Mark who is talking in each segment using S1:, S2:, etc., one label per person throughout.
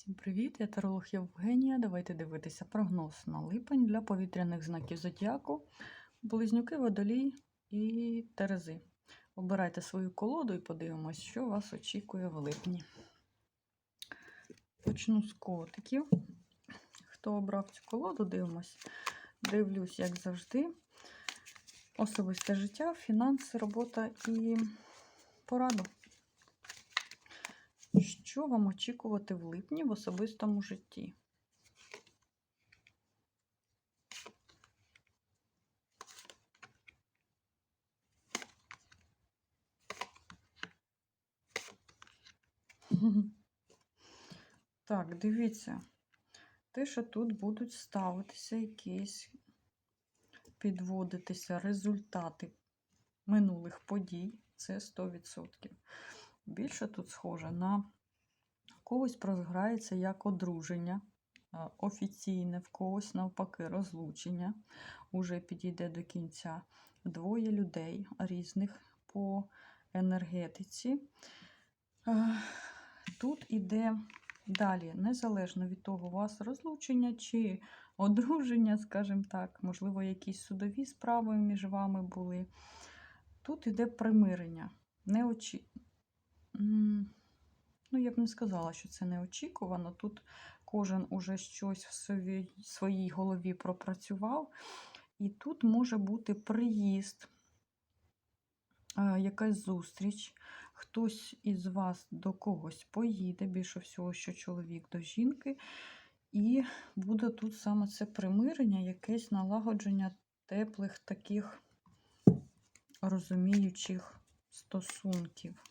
S1: Всім привіт! Я таролог Євгенія. Давайте дивитися прогноз на липень для повітряних знаків зодіаку, близнюки, водолій і терези. Обирайте свою колоду і подивимось, що вас очікує в липні. Почну з котиків. Хто обрав цю колоду, дивимось. Дивлюсь, як завжди. Особисте життя, фінанси, робота і пораду. Що вам очікувати в липні в особистому житті? Так, дивіться, те, що тут будуть ставитися якісь, підводитися результати минулих подій, це 100%. Більше тут схоже на когось розграється як одруження офіційне, в когось, навпаки, розлучення уже підійде до кінця. Двоє людей різних по енергетиці. Тут іде далі, незалежно від того, у вас розлучення чи одруження, скажімо так, можливо, якісь судові справи між вами були. Тут іде примирення. Не очі... Ну, я б не сказала, що це неочікувано. Тут кожен уже щось в своїй, своїй голові пропрацював. І тут може бути приїзд, якась зустріч, хтось із вас до когось поїде, більше всього, що чоловік до жінки. І буде тут саме це примирення, якесь налагодження теплих таких розуміючих стосунків.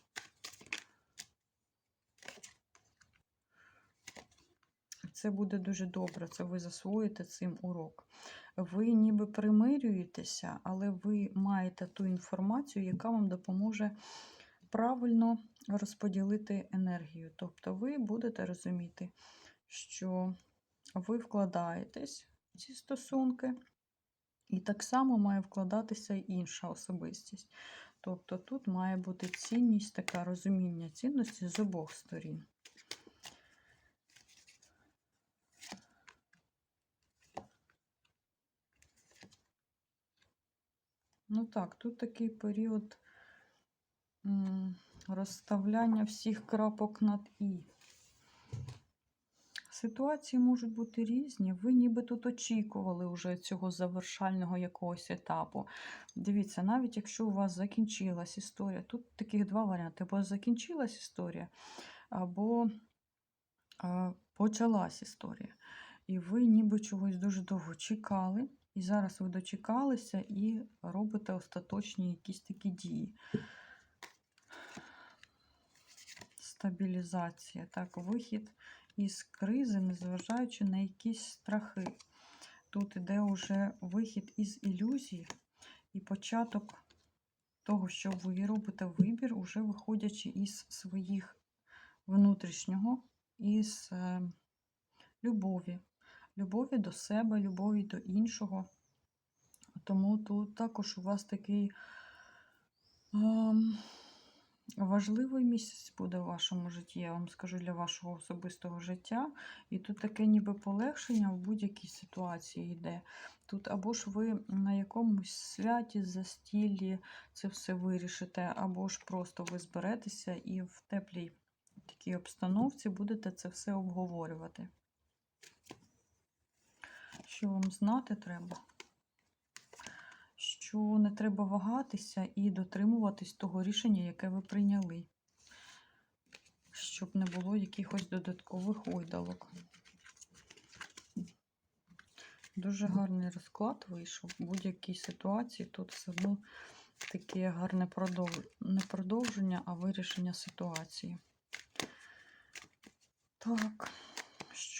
S1: Це буде дуже добре, це ви засвоїте цим урок. Ви ніби примирюєтеся, але ви маєте ту інформацію, яка вам допоможе правильно розподілити енергію. Тобто ви будете розуміти, що ви вкладаєтесь в ці стосунки, і так само має вкладатися інша особистість. Тобто тут має бути цінність, таке розуміння цінності з обох сторін. Ну так, тут такий період розставляння всіх крапок над І. Ситуації можуть бути різні. Ви ніби тут очікували вже цього завершального якогось етапу. Дивіться, навіть якщо у вас закінчилась історія, тут таких два варіанти: або закінчилась історія, або почалась історія. І ви ніби чогось дуже довго чекали. І зараз ви дочекалися і робите остаточні якісь такі дії. Стабілізація. Так, вихід із кризи, незважаючи на якісь страхи. Тут іде вже вихід із ілюзій і початок того, що ви робите вибір, уже виходячи із своїх внутрішнього, із е, любові любові до себе, любові до іншого. Тому тут також у вас такий ем, важливий місяць буде в вашому житті, я вам скажу для вашого особистого життя. І тут таке ніби полегшення в будь-якій ситуації йде. Тут або ж ви на якомусь святі, застіллі це все вирішите, або ж просто ви зберетеся і в теплій такій обстановці будете це все обговорювати що вам знати треба, що не треба вагатися і дотримуватись того рішення, яке ви прийняли, щоб не було якихось додаткових ойдалок. Дуже гарний розклад вийшов. В будь-якій ситуації тут все одно таке гарне продовж... не продовження, а вирішення ситуації. Так.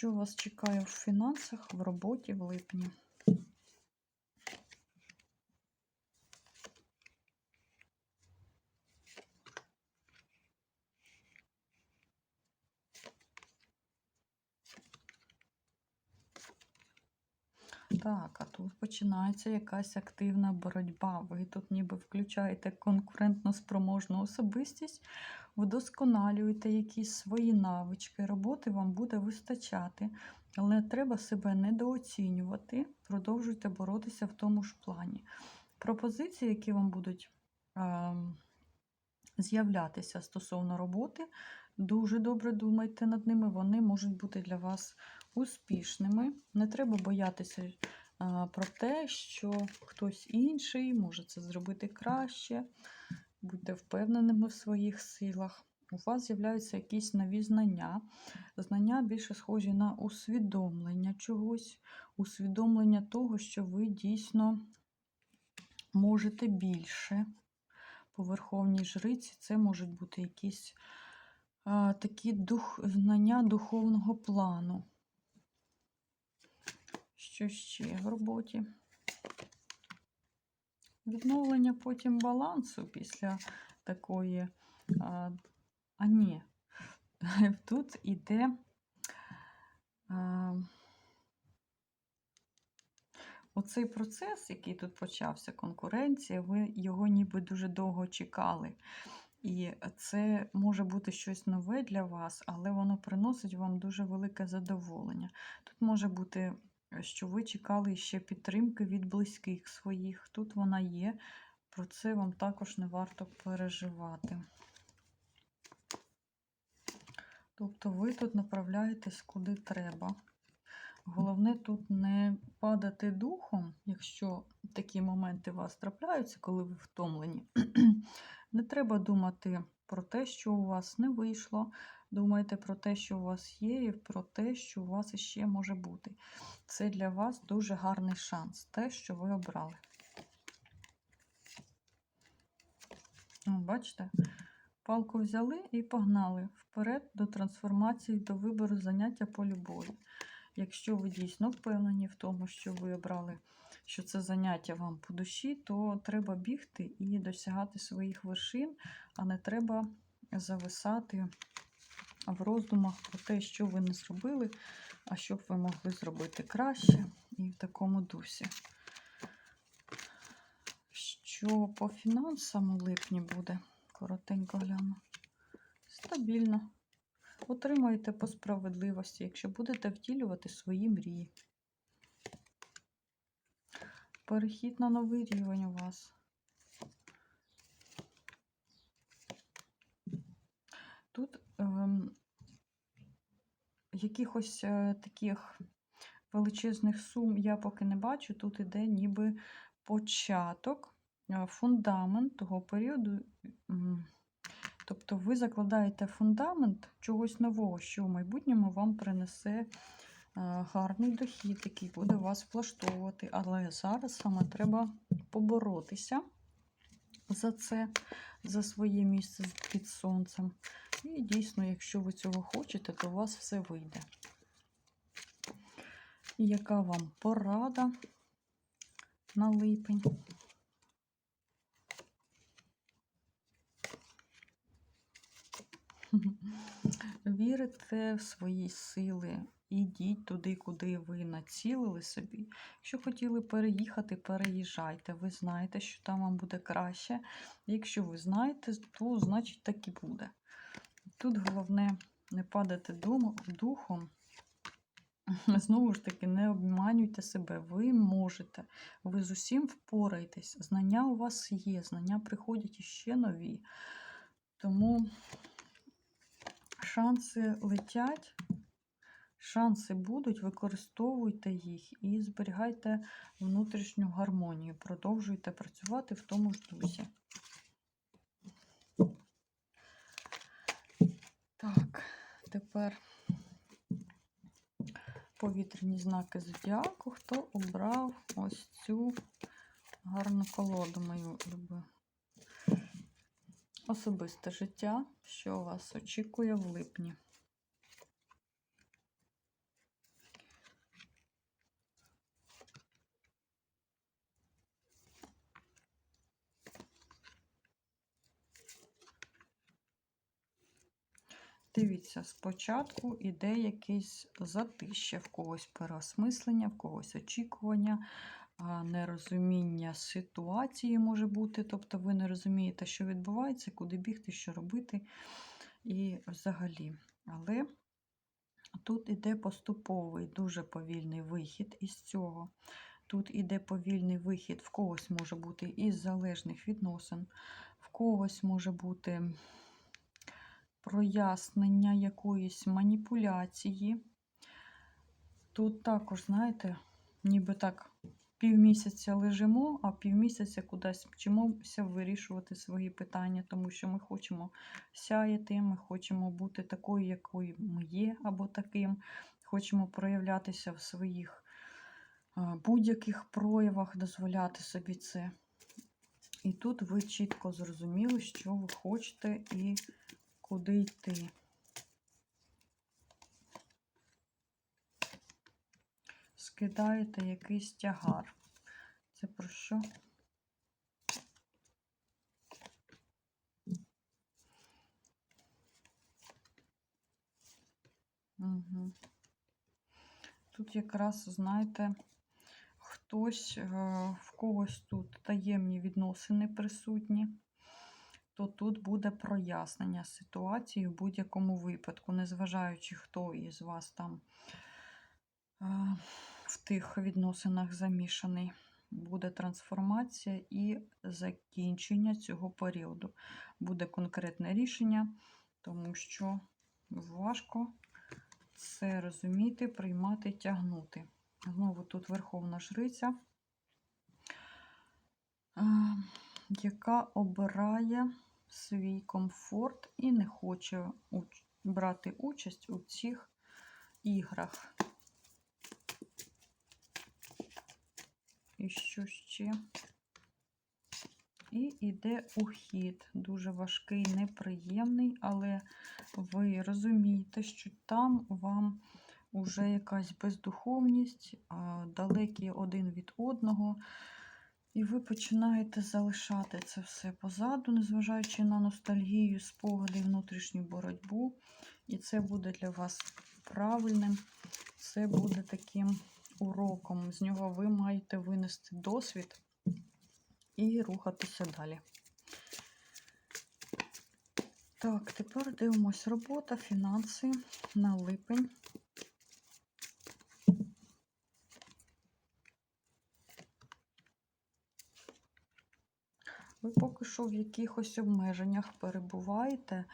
S1: Що вас чекає в фінансах, в роботі в липні? Так, а тут починається якась активна боротьба. Ви тут ніби включаєте конкурентно спроможну особистість, вдосконалюєте якісь свої навички, роботи вам буде вистачати, але треба себе недооцінювати, продовжуйте боротися в тому ж плані. Пропозиції, які вам будуть е, з'являтися стосовно роботи, дуже добре думайте над ними, вони можуть бути для вас успішними. Не треба боятися а, про те, що хтось інший може це зробити краще. Будьте впевненими в своїх силах. У вас з'являються якісь нові знання. Знання більше схожі на усвідомлення чогось, усвідомлення того, що ви дійсно можете більше. По верховній жриці це можуть бути якісь а, такі дух, знання духовного плану. Що ще в роботі? Відновлення потім балансу після такої. А, а ні, тут іде. А, Оцей процес, який тут почався, конкуренція, ви його ніби дуже довго чекали. І це може бути щось нове для вас, але воно приносить вам дуже велике задоволення. Тут може бути, що ви чекали ще підтримки від близьких своїх. Тут вона є, про це вам також не варто переживати. Тобто ви тут направляєтесь куди треба. Головне тут не падати духом, якщо такі моменти у вас трапляються, коли ви втомлені. Не треба думати про те, що у вас не вийшло. Думайте про те, що у вас є, і про те, що у вас іще може бути. Це для вас дуже гарний шанс, те, що ви обрали. Бачите? Палку взяли і погнали вперед до трансформації, до вибору заняття по любові. Якщо ви дійсно впевнені в тому, що ви обрали, що це заняття вам по душі, то треба бігти і досягати своїх вершин, а не треба зависати в роздумах про те, що ви не зробили, а що б ви могли зробити краще і в такому дусі. Що по фінансам у липні буде, коротенько гляну. Стабільно. Отримаєте по справедливості, якщо будете втілювати свої мрії. Перехід на новий рівень у вас. Тут якихось е, таких величезних сум я поки не бачу. Тут іде ніби початок, е, фундамент того періоду. Тобто ви закладаєте фундамент чогось нового, що в майбутньому вам принесе е, гарний дохід, який буде вас влаштовувати. Але зараз саме треба поборотися за це, за своє місце під сонцем. І дійсно, якщо ви цього хочете, то у вас все вийде. І яка вам порада на липень? Вірите в свої сили, ідіть туди, куди ви націлили собі. Якщо хотіли переїхати, переїжджайте. Ви знаєте, що там вам буде краще. Якщо ви знаєте, то значить так і буде. Тут головне не падати духом. Знову ж таки, не обманюйте себе, ви можете, ви з усім впораєтесь. Знання у вас є, знання приходять іще нові. Тому шанси летять, шанси будуть, використовуйте їх і зберігайте внутрішню гармонію. Продовжуйте працювати в тому ж дусі. Так, тепер повітряні знаки зодіаку, хто обрав ось цю гарну колоду мою любив. Особисте життя, що вас очікує в липні. Дивіться, спочатку іде якесь затище, в когось переосмислення, в когось очікування, нерозуміння ситуації може бути. Тобто ви не розумієте, що відбувається, куди бігти, що робити і взагалі. Але тут іде поступовий, дуже повільний вихід із цього. Тут іде повільний вихід, в когось може бути із залежних відносин, в когось може бути прояснення якоїсь маніпуляції. Тут також, знаєте, ніби так півмісяця лежимо, а півмісяця кудись вчимося вирішувати свої питання, тому що ми хочемо сяяти, ми хочемо бути такою, якою ми є, або таким, хочемо проявлятися в своїх будь-яких проявах, дозволяти собі це. І тут ви чітко зрозуміли, що ви хочете і куди йти. Скидаєте якийсь тягар. Це про що? Угу. Тут якраз, знаєте, хтось, е, в когось тут таємні відносини присутні то тут буде прояснення ситуації в будь-якому випадку, незважаючи, хто із вас там в тих відносинах замішаний. Буде трансформація і закінчення цього періоду. Буде конкретне рішення, тому що важко це розуміти, приймати, тягнути. Знову тут Верховна Жриця, яка обирає свій комфорт і не хоче брати участь у цих іграх. І що ще? І йде ухід. Дуже важкий, неприємний, але ви розумієте, що там вам вже якась бездуховність, далекі один від одного. І ви починаєте залишати це все позаду, незважаючи на ностальгію, спогади, внутрішню боротьбу. І це буде для вас правильним, це буде таким уроком. З нього ви маєте винести досвід і рухатися далі. Так, тепер дивимось робота, фінанси на липень. Ви поки що в якихось обмеженнях перебуваєте.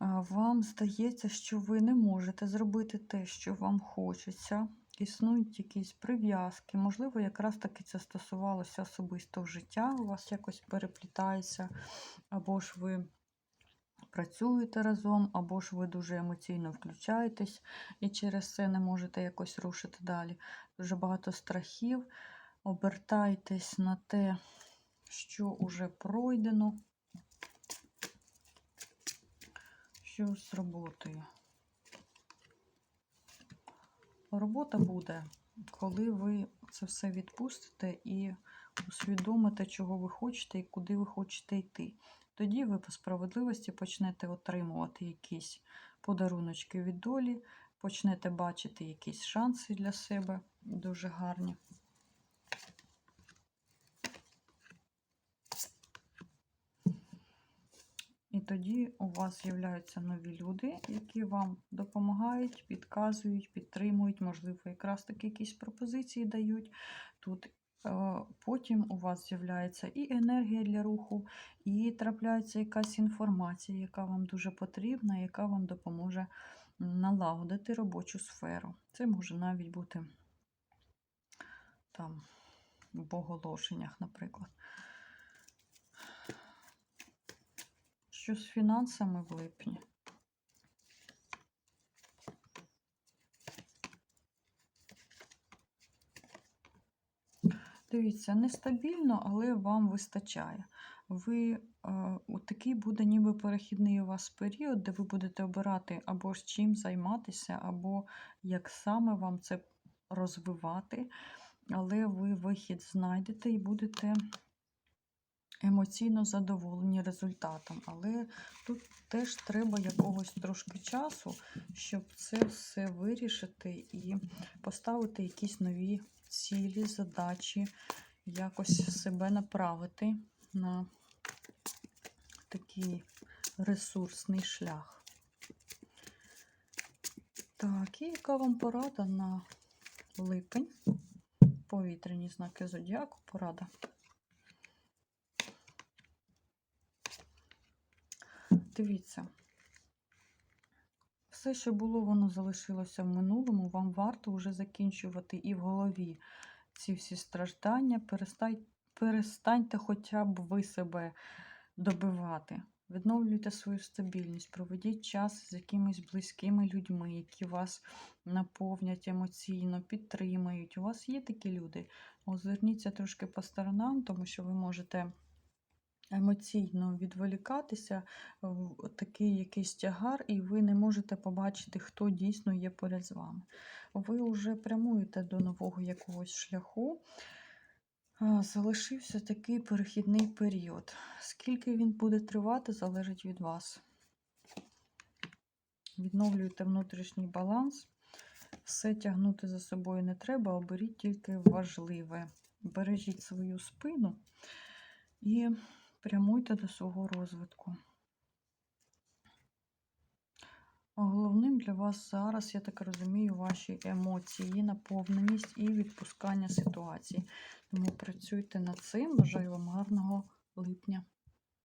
S1: Вам здається, що ви не можете зробити те, що вам хочеться. Існують якісь прив'язки. Можливо, якраз таки це стосувалося особистого життя, у вас якось переплітається, або ж ви працюєте разом, або ж ви дуже емоційно включаєтесь і через це не можете якось рушити далі. Дуже багато страхів. Обертайтесь на те, що вже пройдено. Що з роботою? Робота буде, коли ви це все відпустите і усвідомите, чого ви хочете і куди ви хочете йти. Тоді ви по справедливості почнете отримувати якісь подаруночки від долі, почнете бачити якісь шанси для себе дуже гарні. І тоді у вас з'являються нові люди, які вам допомагають, підказують, підтримують, можливо, якраз таки якісь пропозиції дають. Тут е, Потім у вас з'являється і енергія для руху, і трапляється якась інформація, яка вам дуже потрібна, яка вам допоможе налагодити робочу сферу. Це може навіть бути там в оголошеннях, наприклад. Що з фінансами в липні. Дивіться, нестабільно, але вам вистачає. Ви е, такий буде ніби перехідний у вас період, де ви будете обирати або з чим займатися, або як саме вам це розвивати. Але ви вихід знайдете і будете емоційно задоволені результатом. Але тут теж треба якогось трошки часу, щоб це все вирішити і поставити якісь нові цілі, задачі, якось себе направити на такий ресурсний шлях. Так, і яка вам порада на липень? Повітряні знаки зодіаку, порада. Дивіться, все, що було, воно залишилося в минулому. Вам варто вже закінчувати і в голові ці всі страждання. Перестань, перестаньте хоча б ви себе добивати. Відновлюйте свою стабільність, проведіть час з якимись близькими людьми, які вас наповнять емоційно, підтримають. У вас є такі люди. Озирніться трошки по сторонам, тому що ви можете емоційно відволікатися в такий якийсь тягар, і ви не можете побачити, хто дійсно є поряд з вами. Ви вже прямуєте до нового якогось шляху. Залишився такий перехідний період. Скільки він буде тривати, залежить від вас. Відновлюйте внутрішній баланс. Все тягнути за собою не треба, оберіть тільки важливе. Бережіть свою спину і прямуйте до свого розвитку. Головним для вас зараз, я так розумію, ваші емоції, наповненість і відпускання ситуації. Тому працюйте над цим. Бажаю вам гарного липня.